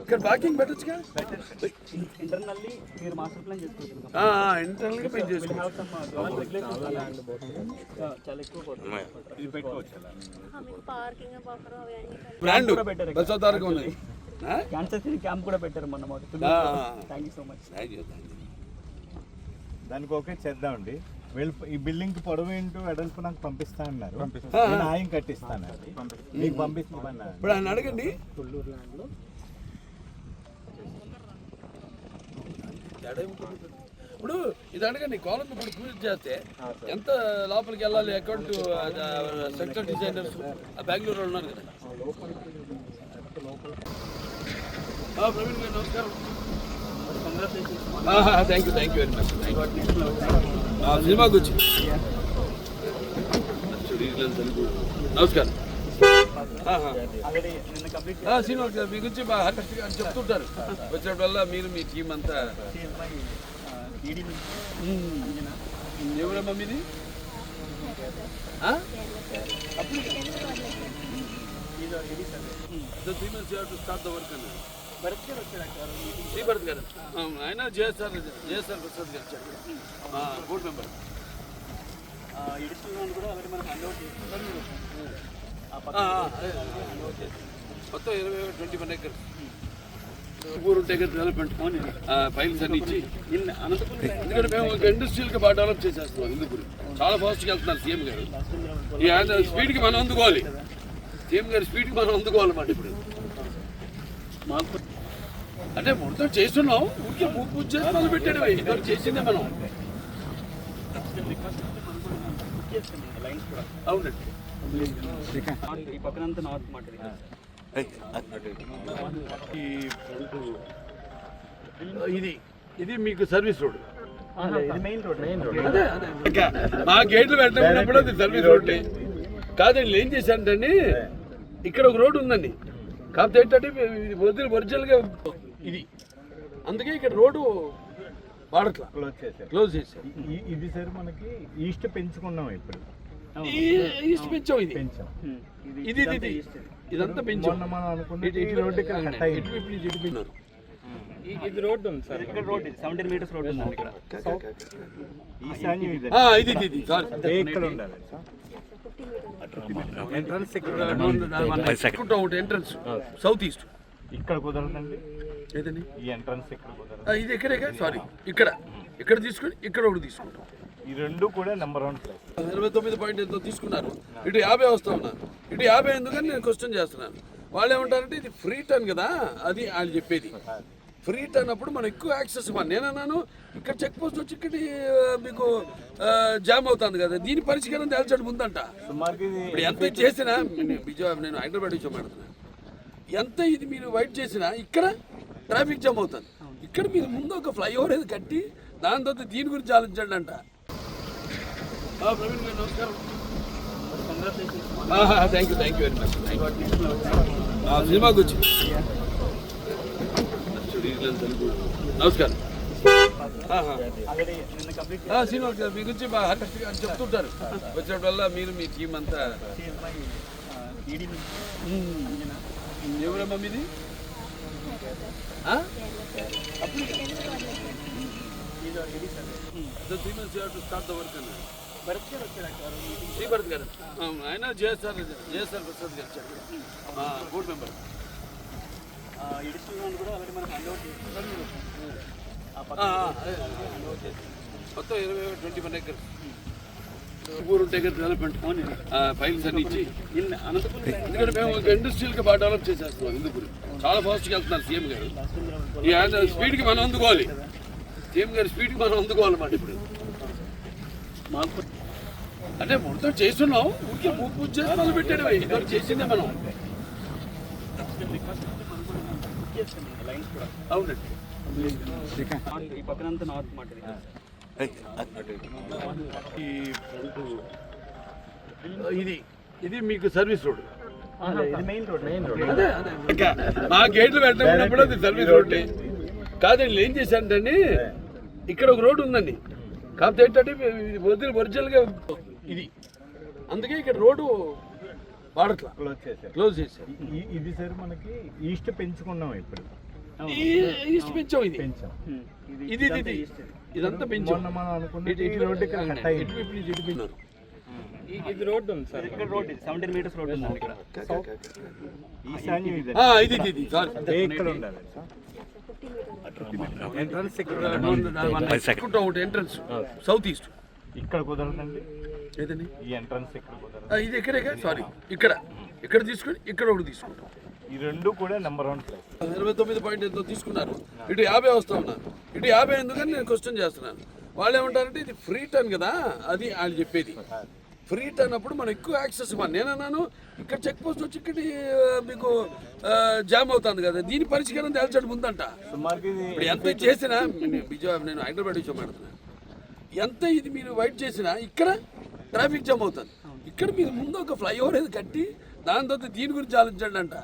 ఇక్కడ పార్కింగ్ పెట్టచ్చుగా ఇంటర్నల్లీ మీరు మాస్టర్ ప్లాన్ చేసుకోవచ్చు ఇంటర్నల్గా పెంచి చేసుకో చాలా ఎక్కువ పోతుంది ఇది పెట్టుకోవచ్చు పార్కింగ్ బఫర్ అవన్నీ బ్రాండ్. ఉన్నాయి. ఆ? క్యాన్సర్ క్యాంప్ కూడా పెట్టారు మొన్న మాకు ఆ. Thank you so much. దానికి ఓకే చేద్దామండి. వీళ్ళు ఈ బిల్డింగ్ పొడవు ఏంటో వెడల్పు నాకు పంపిస్తా అన్నారు. నేను ఆయన కట్టిస్తాను అది మీకు పంపిస్తామన్నారు. ఇప్పుడు ఆయన అడగండి? ఇప్పుడు ఇది అడగండి కాలం ఇప్పుడు పూర్తి చేస్తే ఎంత లోపలికి వెళ్ళాలి? అకౌంట్ సెక్టర్ డిజైనర్స్ బెంగళూరు ఉన్నారు కదా. ప్రవీణ్ గారు నమస్కారం. Thank you thank you very much సినిమాకి వచ్చి నమస్కారం. సినిమా మీ గురించి గారు చెప్తుంటారు. వచ్చినప్పుడల్లా మీరు మీ టీం అంతా. ఎవరమ్మా మీది? start the work అన్నారు. భరత్ గారు శ్రీభరత్ గారు ఆయన జేఎస్ఆర్ జేఎస్ఆర్ ప్రసాద్ గారు చెప్పారు బోర్డు మెంబర్ ఎడిషనల్ కూడా ఆల్రెడీ మనం హ్యాండ్ అవుట్ మొత్తం ఇరవై ట్వంటీ వన్ ఎకర్స్ ఊరు దగ్గర డెవలప్మెంట్ ఫైల్స్ అన్ని ఇచ్చి ఎందుకంటే మేము ఒక ఇండస్ట్రియల్గా బాగా డెవలప్ చేసేస్తున్నాం హిందూపురి చాలా ఫాస్ట్గా వెళ్తున్నారు సీఎం గారు ఈ స్పీడ్కి మనం అందుకోవాలి. సీఎం గారి స్పీడ్కి మనం అందుకోవాలన్నమాట ఇప్పుడు. మాకు. అంటే మొత్తం చేస్తున్నాం ఊరికే పూజ పూజ చేసి మొదలు పెట్టాడు ఇద్దరు చేసిందే మనం. లైన్స్ కూడా అవునండి. ఈ పక్కనంతా నార్త్ మాట ఈ ఇది ఇది మీకు సర్వీస్ రోడ్ ఇది మెయిన్ రోడ్ మెయిన్ రోడ్ అదే అదే. ఇంకా మా గేట్లు అది సర్వీస్ రోడ్ కాదండి ఏం చేశారంటే ఇక్కడ ఒక రోడ్డు ఉందండి. కాకపోతే ఏంటంటే ఇది వదిలి ఒరిజినల్గా ఇది. అందుకే ఇక్కడ రోడ్డు వాడట్లా. క్లోజ్ చేశారు. క్లోజ్ చేశారు. ఇది సార్ మనకి ఈస్ట్ పెంచుకున్నాం ఇప్పుడు. ఈ- ఈస్ట్ పెంచాం ఇది. పెంచాం. ఇది ఇది ఇది ఇదంతా పెంచాం. మనం అనుకున్న ఇటు- ఈ రోడ్డు ఇక్కడ కట్ పెంచారు. ఇది రోడ్ ఉంది సార్. ఇక్కడ రోడ్ ఇది. సెవెంటీన్ మీటర్స్ రోడ్ ఉంది ఇక్కడ. ఈశాన్యం ఇది. ఆ, ఇది ఇది. ఇది సారీ ఇక్కడ ఉండాలి. ఎంట్రన్స్ ఇక్కడ ఒకటి ఎంట్రన్స్ సౌత్ ఈస్ట్ ఇక్కడ కుదరదండి. ఏదండి? ఈ ఎంట్రన్స్ ఇక్కడ కుదరదు. ఇది ఎక్కడే సారీ ఇక్కడ. ఇక్కడ తీసుకొని ఇక్కడ ఒకటి తీసుకుంటాం. ఈ రెండు కూడా నెంబర్ వన్ ప్లేస్ ఇరవై తొమ్మిది పాయింట్ ఎంతో తీసుకున్నారు. ఇటు యాభై వస్తా ఉన్నారు ఇటు యాభై ఎందుకని నేను క్వశ్చన్ చేస్తున్నాను. వాళ్ళు ఏమంటారంటే ఇది ఫ్రీ టర్న్ కదా? అది వాళ్ళు చెప్పేది. ఫ్రీ టర్న్ అప్పుడు మనం ఎక్కువ యాక్సెస్ ఇవ్వాలి. నేనన్నాను ఇక్కడ చెక్ పోస్ట్ వచ్చి ఇక్కడ మీకు జామ్ అవుతుంది కదా దీని పరిష్కారం తేల్చడం ఇది ఇప్పుడు ఎంత చేసినా నేను విజయ నేను హైదరాబాద్ నుంచి మాట్లాడుతున్నాను ఎంత ఇది మీరు వైట్ చేసినా ఇక్కడ ట్రాఫిక్ జామ్ అవుతుంది. ఇక్కడ మీరు ముందు ఒక ఫ్లైఓవర్ ఏది కట్టి దాని తర్వాత దీని గురించి ఆలోచించండి అంట. ప్రవీణ్ గారు నమస్కారం. Thank you thank you very much సినిమాకి వచ్చి నమస్కారం. ఆహా. ఆల్రెడీ నిన్న కంప్లీట్ మీ గురించి బాగా హరీష్ గారు చెప్తుంటారు. వచ్చినప్పుడల్లా మీరు మీ టీం అంతా. ఎవరమ్మా మీది? ఆ? The three months you అన్నారు. గారు వచ్చారు అక్కడ శ్రీభరత్ గారు. ఆయన JSR JSR Prasad garu board member additional కూడా ఆల్రెడీ హ్యాండ్ మొత్తం ఇరవై ట్వంటీ వన్ ఎకర్స్ ఊరు టేకర్ డెవలప్మెంట్ ఫైల్స్ అన్ని ఇచ్చి. అనంతపురం ఎందుకంటే మేము ఇండస్ట్రియల్గా బాగా డెవలప్ చేసేస్తున్నాం హిందూపురి. చాలా ఫాస్ట్గా వెళ్తున్నారు సీఎం గారు. ఈ ఆయన స్పీడ్కి మనం అందుకోవాలి. సీఎం గారి స్పీడ్కి మనం అందుకోవాలన్నమాట ఇప్పుడు. మాకు అంటే మొత్తం చేస్తున్నాం. ఊరికే పూజ పూజ చేసి మొదలు పెట్టాడు ఇద్దరు చేసిందే మనం. లైన్స్ కూడా అవునండి ఈ పక్కనంతా నార్త్ మాట ఈ ఇది ఇది మీకు సర్వీస్ రోడ్ మెయిన్ రోడ్ మా గేట్లు పెట్టినప్పుడు అది సర్వీస్ రోడ్ కాదండి ఏం చేశారంటే ఇక్కడ ఒక రోడ్డు ఉందండి కాకపోతే ఏంటంటే ఇది వదిలి ఒరిజినల్గా ఇది అందుకే ఇక్కడ రోడ్డు వాడట్లా. క్లోజ్ చేశారు. క్లోజ్ చేశారు. ఇది సార్ మనకి ఈస్ట్ పెంచుకున్నాం ఇప్పుడు. ఈస్ట్ పెంచాం ఇది. పెంచాం. ఇది ఇది ఇది ఇదంతా పెంచాం. మొన్న మనం ఈ ఇటు- రోడ్డు కట్ అయింది. ఇటు- పెంచారు. ఇది రోడ్డు ఉంది సార్. ఇక్కడ రోడ్ ఇది. సెవెంటీన్ మీటర్స్ రోడ్ ఉంది ఇక్కడ. ఈశాన్యం ఇది. ఆ, ఇది ఇది సారీ ఇక్కడ ఉండాలి సార్. ఎంట్రన్స్ ఇక్కడ. ఒకటి ఎంట్రన్స్ సౌత్ ఈస్ట్ ఇక్కడ కుదరదండి. ఏదండి? ఈ ఎంట్రన్స్ ఇక్కడ ఇది ఎక్కడే సారీ ఇక్కడ. ఇక్కడ తీసుకొని ఇక్కడ ఒకటి తీసుకుంటాం. ఈ రెండు కూడా నెంబర్ వన్ ప్లేస్ ఇరవై తొమ్మిది పాయింట్ ఎంతో తీసుకున్నారు. ఇటు యాభై వస్తా ఉన్నారు. ఇటు యాభై ఎందుకని నేను క్వశ్చన్ చేస్తున్నాను. వాళ్ళు ఏమంటారంటే ఇది ఫ్రీ టర్న్ కదా? అది వాళ్ళు చెప్పేది. ఫ్రీ టర్న్ అప్పుడు మనం ఎక్కువ యాక్సెస్ ఇవ్వాలి. నేనన్నాను ఇక్కడ చెక్ పోస్ట్ వచ్చి ఇక్కడ మీకు జామ్ అవుతుంది కదా. దీని పరిష్కారం తేల్చడం ముందంట ఇప్పుడు ఎంత చేసినా నేను విజయ నేను హైదరాబాద్ నుంచి మాట్లాడుతున్నాను ఎంత ఇది మీరు వైట్ చేసినా ఇక్కడ ట్రాఫిక్ జామ్ అవుతుంది. ఇక్కడ మీరు ముందు ఒక ఫ్లైఓవర్ ఏది కట్టి దాని తర్వాత దీని గురించి ఆలోచించండి అంట.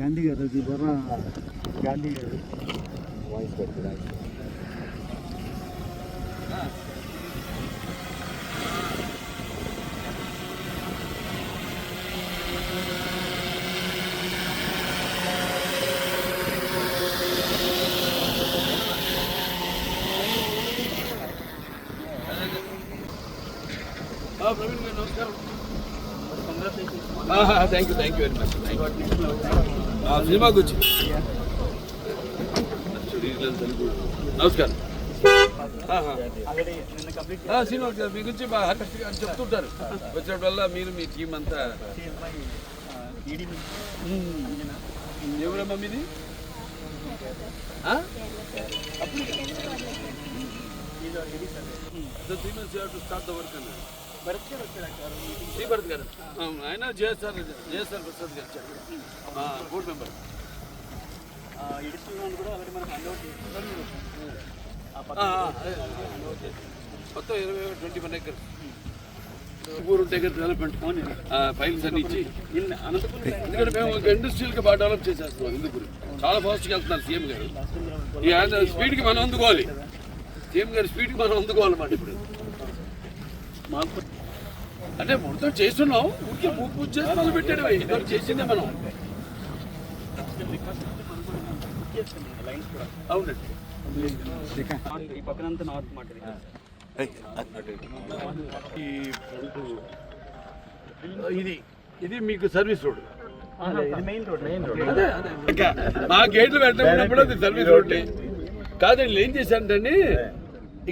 Gandhi garu Gandhi garu. Voice thank you thank you very much సినిమాకి వచ్చి నమస్కారం. గారు మీ గురించి బాగా గారు చెప్తుంటారు. వచ్చినప్పుడల్లా మీరు మీ టీం అంతా. మ్మ్. ఎవరమ్మా మీది? అప్పుడు So three months you have to start Sribharat గారు? ఆయన JSR JSR Prasad garu. Board member ఆ, ఆ, అదే. మొత్తం ఇరవై ట్వంటీ వన్ ఎకర్స్ ఊరు ఎకర్ డెవలప్మెంట్ ఫైల్స్ అన్ని ఇచ్చి. ఎందుకంటే మేము ఒక ఇండస్ట్రియల్గా బాగా డెవలప్ చేసేస్తున్నాం ఎందుకు చాలా ఫాస్ట్గా వెళ్తున్నారు సీఎం గారు. ఈ ఆయన స్పీడ్కి మనం అందుకోవాలి. సీఎం గారి స్పీడ్కి మనం అందుకోవాలన్నమాట ఇప్పుడు. మాకు అంటే మొత్తం చేస్తున్నాం ఊరికే పూజ పూజ చేసి మొదలు పెట్టాడు ఇదివరకు చేసిందే మనం. అవునండి. ఈ పక్కనంతా నార్త్ మాట ఇది. ఇది మీకు సర్వీస్ రోడ్ రోడ్ రోడ్ మా గేట్లు పెట్టినప్పుడు అది సర్వీస్ రోడ్డే కాదండి ఏం చేశారంటే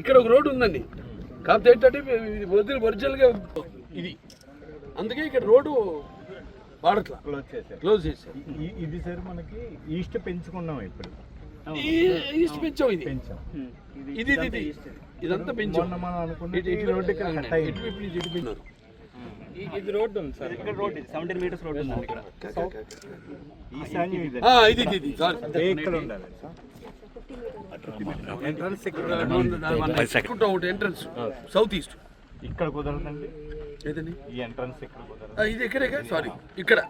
ఇక్కడ ఒక రోడ్డు ఉందండి. కాకపోతే ఏంటంటే ఇది ఒరిజినల్ ఒరిజినల్గా ఇది అందుకే ఇక్కడ రోడ్డు వాడట్లా క్లోజ్ చేశారు క్లోజ్ చేశారు ఈ- ఇది సార్ మనకి ఈస్ట్ పెంచుకున్నాం ఇప్పుడు ఈ- ఈస్ట్ పెంచాం ఇది పెంచాం ఇది ఇది ఇది ఇదంతా పెంచాం మొన్న మనం పెంచారు. ఇది రోడ్డు ఉంది సార్ ఇక్కడ రోడ్ ఇది సెవెంటీన్ మీటర్స్ రోడ్ ఉంది ఇక్కడ ఈశాన్యం ఇది ఆ, ఇది సారీ ఇక్కడ ఉండాలి ఎంట్రన్స్ ఇక్కడ ఒకటి ఎంట్రన్స్ సౌత్ ఈస్ట్ ఇక్కడ కుదరదండి ఏదండి? ఈ ఎంట్రన్స్ ఇక్కడ కుదరదు ఆ, ఇది ఎక్కడే సారీ ఇక్కడ.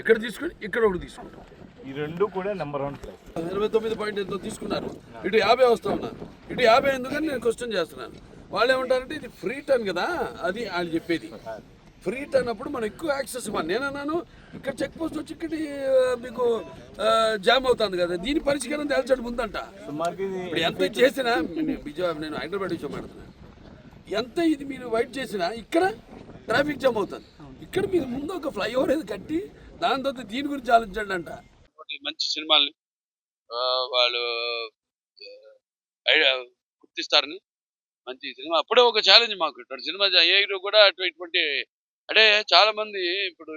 ఇక్కడ తీసుకొని ఇక్కడ ఒకటి తీసుకుంటాం. ఈ రెండు కూడా నెంబర్ వన్ ప్లేస్ ఇరవై తొమ్మిది పాయింట్ ఎంతో తీసుకున్నారు. ఇటు యాభై వస్తా ఉన్నారు. ఇటు యాభై ఎందుకని నేను క్వశ్చన్ చేస్తున్నాను. వాళ్ళు ఏమంటారంటే ఇది ఫ్రీ టర్న్ కదా? అది వాళ్ళు చెప్పేది. ఫ్రీ టర్న్ అప్పుడు మనం ఎక్కువ యాక్సెస్ ఇవ్వాలి. నేనన్నాను ఇక్కడ చెక్ పోస్ట్ వచ్చి ఇక్కడ మీకు జామ్ అవుతుంది కదా. దీని పరిష్కారం తేల్చడం ముందంట ఇప్పుడు ఎంత చేసినా నేను విజయ నేను హైదరాబాద్ నుంచి మాట్లాడుతున్నాను ఎంత ఇది మీరు వైట్ చేసినా ఇక్కడ ట్రాఫిక్ జామ్ అవుతుంది. ఇక్కడ మీరు ముందు ఒక ఫ్లైఓవర్ ఏది కట్టి దాని తర్వాత దీని గురించి ఆలోచించండి అంట. మంచి సినిమాల్ని వాళ్ళు గుర్తిస్తారని మంచి సినిమా. అప్పుడే ఒక ఛాలెంజ్ మాకు. ఇటువంటి సినిమా ఏ కూడా అటు ఇటువంటి అంటే చాలా మంది ఇప్పుడు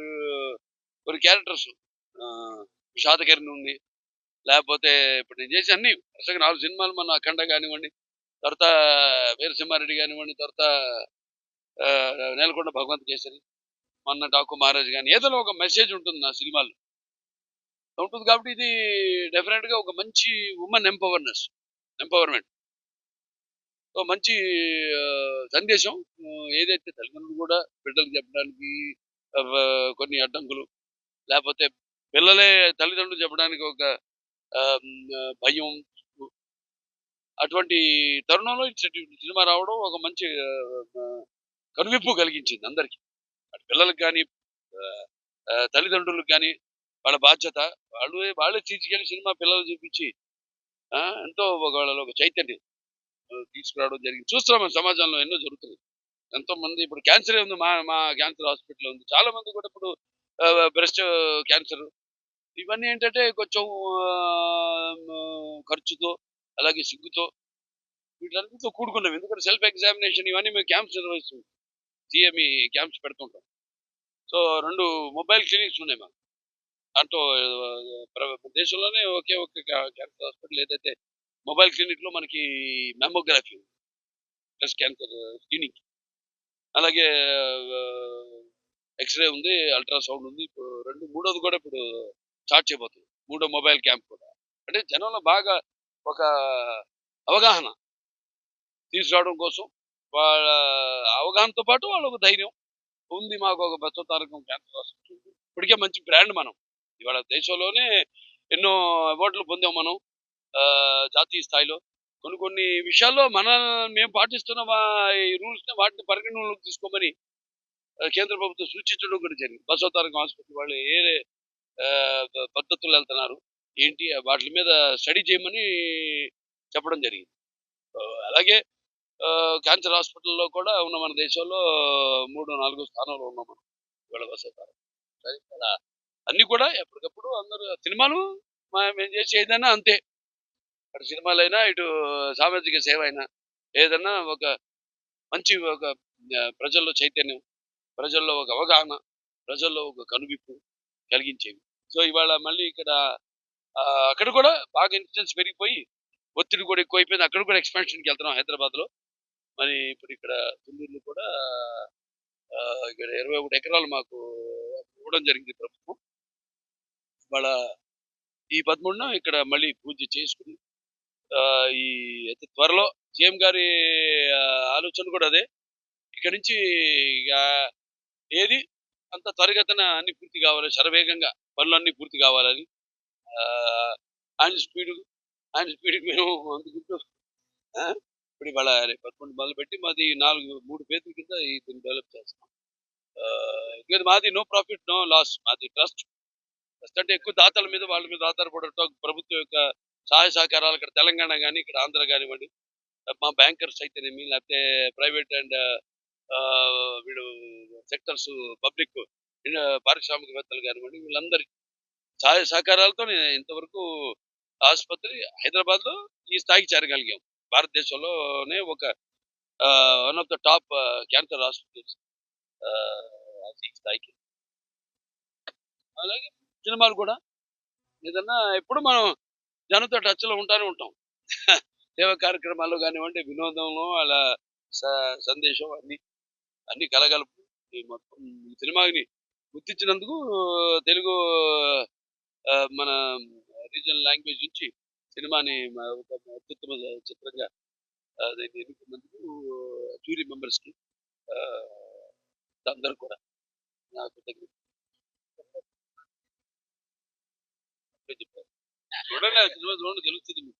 కొన్ని క్యారెక్టర్స్ శాతకర్ణి ఉంది. లేకపోతే ఇప్పుడు నేను చేసి అన్ని వరుసగా నాలుగు సినిమాలు మన అఖండ కానివ్వండి తర్వాత వీరసింహారెడ్డి కానివ్వండి తర్వాత నేలకొండ భగవంత్ కేసరి మొన్న డాకు మహారాజ్ కానీ ఏదో ఒక మెసేజ్ ఉంటుంది నా సినిమాలో. ఉంటుంది కాబట్టి ఇది డెఫినెట్గా ఒక మంచి ఉమెన్ ఎంపవర్నెస్ ఎంపవర్మెంట్ సో మంచి సందేశం. ఏదైతే తల్లిదండ్రులు కూడా బిడ్డలకు చెప్పడానికి కొన్ని అడ్డంకులు లేకపోతే పిల్లలే తల్లిదండ్రులు చెప్పడానికి ఒక భయం అటువంటి తరుణంలో సినిమా రావడం ఒక మంచి కనువిప్పు కలిగించింది అందరికి. అటు పిల్లలకు కానీ తల్లిదండ్రులకు కానీ వాళ్ళ బాధ్యత. వాళ్ళు వాళ్ళే తీసుకెళ్ళి సినిమా పిల్లలు చూపించి ఆ, ఎంతో ఒక వాళ్ళలో ఒక చైతన్యం తీసుకురావడం జరిగింది. చూస్తున్నాం మన సమాజంలో ఎన్నో జరుగుతుంది ఎంతో మంది ఇప్పుడు క్యాన్సర్ ఉంది మా మా క్యాన్సర్ హాస్పిటల్ ఉంది. చాలా మంది కూడా ఇప్పుడు బ్రెస్ట్ క్యాన్సర్. ఇవన్నీ ఏంటంటే కొంచెం ఖర్చుతో అలాగే సిగ్గుతో వీటన్నిటితో కూడుకున్నాం ఎందుకంటే సెల్ఫ్ ఎగ్జామినేషన్ ఇవన్నీ మేము క్యాంప్స్ నిర్వహిస్తున్నాం సిఎంఈ క్యాంప్స్ పెడుతుంటాం. సో రెండు మొబైల్ క్లినిక్స్ ఉన్నాయి మాకు. దాంట్లో దేశంలోనే ఒకే ఒక క్యాన్సర్ హాస్పిటల్ ఏదైతే మొబైల్ క్లినిక్లో మనకి మెమోగ్రఫీ బ్రెస్ట్ క్యాన్సర్ స్క్రీనింగ్ అలాగే ఎక్స్రే ఉంది అల్ట్రాసౌండ్ ఉంది. ఇప్పుడు రెండు మూడోది కూడా ఇప్పుడు స్టార్ట్ చేయబోతుంది. మూడో మొబైల్ క్యాంప్ కూడా. అంటే జనంలో బాగా ఒక అవగాహన తీసుకురావడం కోసం వాళ్ళ అవగాహనతో పాటు వాళ్ళకు ధైర్యం ఉంది మాకు ఒక బస్సు తారకం క్యాన్సర్ హాస్పిటల్ ఇప్పటికే మంచి బ్రాండ్ మనం. ఇవాళ దేశంలోనే ఎన్నో అవార్డులు పొందాం మనం ఆ, జాతీయ స్థాయిలో. కొన్ని కొన్ని విషయాల్లో మన మేము పాటిస్తున్న ఈ రూల్స్ని వాటిని పరిగణనలోకి తీసుకోమని కేంద్ర ప్రభుత్వం సూచించడం కూడా జరిగింది. బసవ తారకం హాస్పిటల్ వాళ్ళు ఏ పద్ధతులు వెళ్తున్నారు ఏంటి వాటి మీద స్టడీ చేయమని చెప్పడం జరిగింది. అలాగే క్యాన్సర్ హాస్పిటల్లో కూడా ఉన్న మన దేశంలో మూడు నాలుగు స్థానంలో ఉన్నాం మనం. ఇవాళ సరే, అన్ని కూడా ఎప్పటికప్పుడు అందరూ సినిమాలు మేము చేసే ఏదైనా అంతే. అటు సినిమాలైనా ఇటు సామాజిక సేవ అయినా ఏదైనా ఒక మంచి ఒక ప్రజల్లో చైతన్యం ప్రజల్లో ఒక అవగాహన ప్రజల్లో ఒక కనువిప్పు కలిగించేవి. సో ఇవాళ మళ్ళీ ఇక్కడ అక్కడ కూడా బాగా ఇన్సిడెన్స్ పెరిగిపోయి ఒత్తిడి కూడా ఎక్కువైపోయింది. అక్కడ కూడా ఎక్స్పాన్షన్కి వెళ్తున్నాం హైదరాబాద్లో. మరి ఇప్పుడు ఇక్కడ తుళ్ళూరులో కూడా ఇక్కడ ఇరవై ఒకటి ఎకరాలు మాకు ఇవ్వడం జరిగింది ప్రభుత్వం. వాళ్ళ ఈ పదమూడున ఇక్కడ మళ్ళీ పూజ చేసుకుని ఈ అతి త్వరలో సీఎం గారి ఆలోచన కూడా అదే. ఇక్కడి నుంచి ఇక ఏది అంత త్వరగతన అన్ని పూర్తి కావాలి శరవేగంగా పనులు అన్ని పూర్తి కావాలని ఆయన స్పీడ్ ఆయన స్పీడ్కి మేము అందుకుంటూ ఇప్పుడు ఇవాళ పదకొండు మొదలు పెట్టి మాది నాలుగు మూడు పేర్ల కింద ఈ దీన్ని డెవలప్ చేస్తాం లేదు మాది నో ప్రాఫిట్ నో లాస్ మాది ట్రస్ట్. ట్రస్ట్ అంటే ఎక్కువ దాతల మీద వాళ్ళ మీద ఆధారపడటం ప్రభుత్వం యొక్క సహాయ సహకారాలు ఇక్కడ తెలంగాణ కానీ ఇక్కడ ఆంధ్ర కానివ్వండి మా బ్యాంకర్స్ అయితేనేమి లేకపోతే ప్రైవేట్ అండ్ వీడు సెక్టర్స్ పబ్లిక్ పారిశ్రామికవేత్తలు కానివ్వండి వీళ్ళందరి సహాయ సహకారాలతో నేను ఇంతవరకు ఆసుపత్రి హైదరాబాద్లో ఈ స్థాయికి చేరగలిగాం. భారతదేశంలోనే ఒక one of the top cancer hospitals స్థాయికి. అలాగే సినిమాలు కూడా. ఏదన్నా ఎప్పుడు మనం జనంతో టచ్లో ఉంటానే ఉంటాం. సేవా కార్యక్రమాల్లో కానివ్వండి వినోదంలో అలా స- సందేశం అన్ని అన్ని కలగలుపు మొత్తం సినిమాని గుర్తించినందుకు తెలుగు మన రీజనల్ లాంగ్వేజ్ నుంచి సినిమాని ఒక అత్యుత్తమ చిత్రంగా దీన్ని ఎన్నుకున్నందుకు జూరీ మెంబర్స్కి అందరూ కూడా నాకు దగ్గర చూడండి సినిమా చూడండి తెలుస్తుంది మీకు.